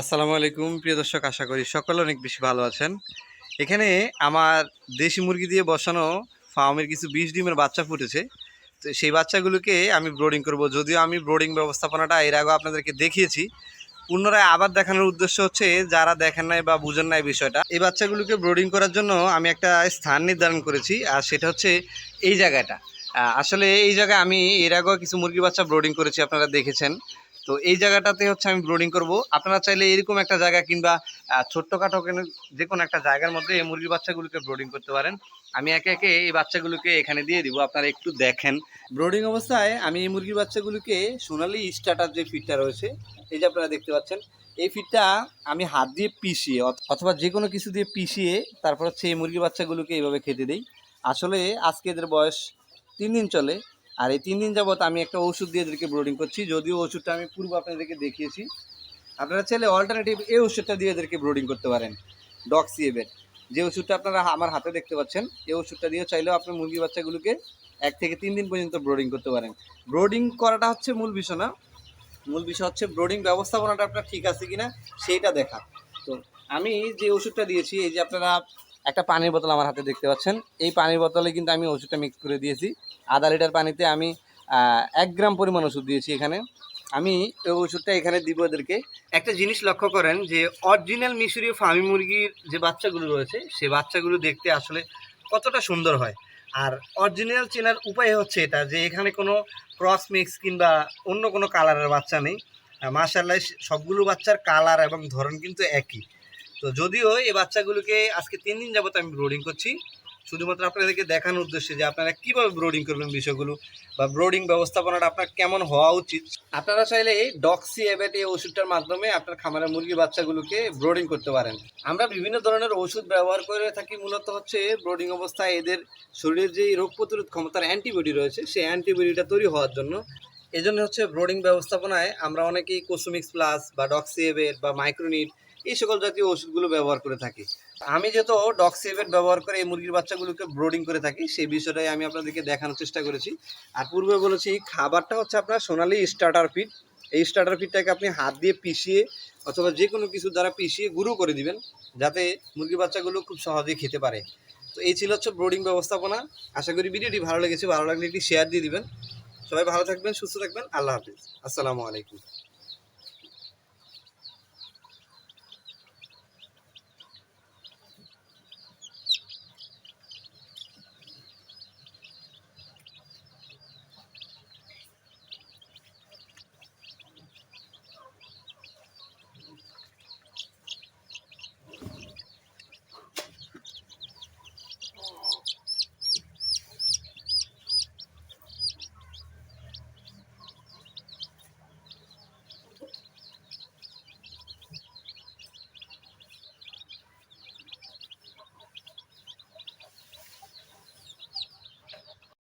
আসসালামু আলাইকুম। প্রিয় দর্শক, আশা করি সকলে অনেক বেশি ভালো আছেন। এখানে আমার দেশি মুরগি দিয়ে বসানো ফার্মের কিছু বিশ ডিমের বাচ্চা ফুটেছে। তো সেই বাচ্চাগুলোকে আমি ব্রোডিং করব। যদিও আমি ব্রোডিং ব্যবস্থাপনাটা এর আগে আপনাদেরকে দেখিয়েছি। পুনরায় আবার দেখানোর উদ্দেশ্য হচ্ছে, যারা দেখেন নাই বা বুঝেন নাই বিষয়টা, এই বাচ্চাগুলোকে ব্রোডিং করার জন্য আমি একটা স্থান নির্ধারণ করেছি, আর সেটা হচ্ছে এই জায়গাটা। আসলে এই জায়গায় আমি এর আগেও কিছু মুরগি বাচ্চা ব্রোডিং করেছি, আপনারা দেখেছেন। তো এই জায়গাটাতে হচ্ছে আমি ব্রোডিং করব। আপনারা চাইলে এরকম একটা জায়গা কিংবা ছোট্টখাটো যে কোনো একটা জায়গার মধ্যে এই মুরগির বাচ্চাগুলোকে ব্রোডিং করতে পারেন। আমি একে একে এই বাচ্চাগুলোকে এখানে দিয়ে দিব, আপনারা একটু দেখেন। ব্রোডিং অবস্থায় আমি এই মুরগির বাচ্চাগুলোকে সোনালি স্টার্টার যে ফিডটা রয়েছে, এই যে আপনারা দেখতে পাচ্ছেন, এই ফিডটা আমি হাত দিয়ে পিষিয়ে, অথ- অথবা যে কোনো কিছু দিয়ে পিষিয়ে তারপর হচ্ছে এই মুরগির বাচ্চাগুলোকে এইভাবে খেতে দিই। আসলে আজকে এদের বয়স তিন দিন চলে আর এই তিন দিন যাবত আমি একটা ওষুধ দিয়ে এদেরকে ব্রোডিং করছি। যদিও ওষুধটা আমি পূর্ব আপনাদেরকে দেখিয়েছি। আপনারা চাইলে অল্টারনেটিভ এই ওষুধটা দিয়ে এদেরকে ব্রোডিং করতে পারেন ডক্সিএবের যে ওষুধটা আপনারা আমার হাতে দেখতে পাচ্ছেন, এই ওষুধটা দিয়ে চাইলেও আপনি মুরগি বাচ্চাগুলোকে এক থেকে তিন দিন পর্যন্ত ব্রোডিং করতে পারেন। ব্রোডিং করাটা হচ্ছে মূল বিষয় না। মূল বিষয় হচ্ছে ব্রোডিং ব্যবস্থাপনাটা আপনার ঠিক আছে কিনা, সেইটা দেখা। তো আমি যে ওষুধটা দিয়েছি, এই যে আপনারা একটা পানির বোতল আমার হাতে দেখতে পাচ্ছেন। এই পানির বোতলে কিন্তু আমি ওষুধটা মিক্স করে দিয়েছি। আধা লিটার পানিতে আমি এক গ্রাম পরিমাণ ওষুধ দিয়েছি এখানে। আমি এই ওষুধটা এখানে দিব এদেরকে। একটা জিনিস লক্ষ্য করেন যে অরিজিনাল মিশরীয় ফার্মি মুরগির যে বাচ্চাগুলো রয়েছে, সে বাচ্চাগুলো দেখতে আসলে কতটা সুন্দর হয়। আর অরিজিনাল চেনার উপায় হচ্ছে এটা যে, এখানে কোনো ক্রস মিক্স কিংবা অন্য কোনো কালারের বাচ্চা নেই। মাশাল্লাহ সবগুলো বাচ্চার কালার এবং ধরন কিন্তু একই। তো যদিও এই বাচ্চাগুলোকে আজকে তিন দিন যাবত আমি ব্রোডিং করছি, শুধুমাত্র আপনাদেরকে দেখানোর উদ্দেশ্যে যে আপনারা কীভাবে ব্রোডিং করবেন বিষয়গুলো বা ব্রোডিং ব্যবস্থাপনাটা আপনার কেমন হওয়া উচিত। আপনারা চাইলে এই ডক্সি এবেট এই ওষুধটার মাধ্যমে আপনার খামারের মুরগি বাচ্চাগুলোকে ব্রোডিং করতে পারেন। আমরা বিভিন্ন ধরনের ওষুধ ব্যবহার করে থাকি, মূলত হচ্ছে ব্রোডিং অবস্থায় এদের শরীরের যে রোগ প্রতিরোধ ক্ষমতার অ্যান্টিবডি রয়েছে, সেই অ্যান্টিবডিটা তৈরি হওয়ার জন্য। এজন্য হচ্ছে ব্রোডিং ব্যবস্থাপনায় আমরা অনেকেই কোসোমিক্স প্লাস বা ডক্সিএবেট বা মাইক্রোনিট এই সকল জাতীয় ওষুধগুলো ব্যবহার করে থাকি। আমি যেহেতু ডক্সিএবেট ব্যবহার করে এই মুরগির বাচ্চাগুলোকে ব্রোডিং করে থাকি, সেই বিষয়টাই আমি আপনাদেরকে দেখানোর চেষ্টা করেছি। আর পূর্বে বলেছি, খাবারটা হচ্ছে আপনার সোনালি স্টার্টার ফিড এই স্টার্টার ফিডটাকে আপনি হাত দিয়ে পিষিয়ে অথবা যে কোনো কিছু দ্বারা পিষিয়ে গুঁড়ো করে দিবেন, যাতে মুরগির বাচ্চাগুলো খুব সহজেই খেতে পারে। তো এই ছিল হচ্ছে ব্রোডিং ব্যবস্থাপনা। আশা করি ভিডিওটি ভালো লেগেছে, ভালো লাগলে একটি শেয়ার দিয়ে দিবেন। সবাই ভালো থাকবেন, সুস্থ থাকবেন। আল্লাহ হাফিজ। আসসালামু আলাইকুম।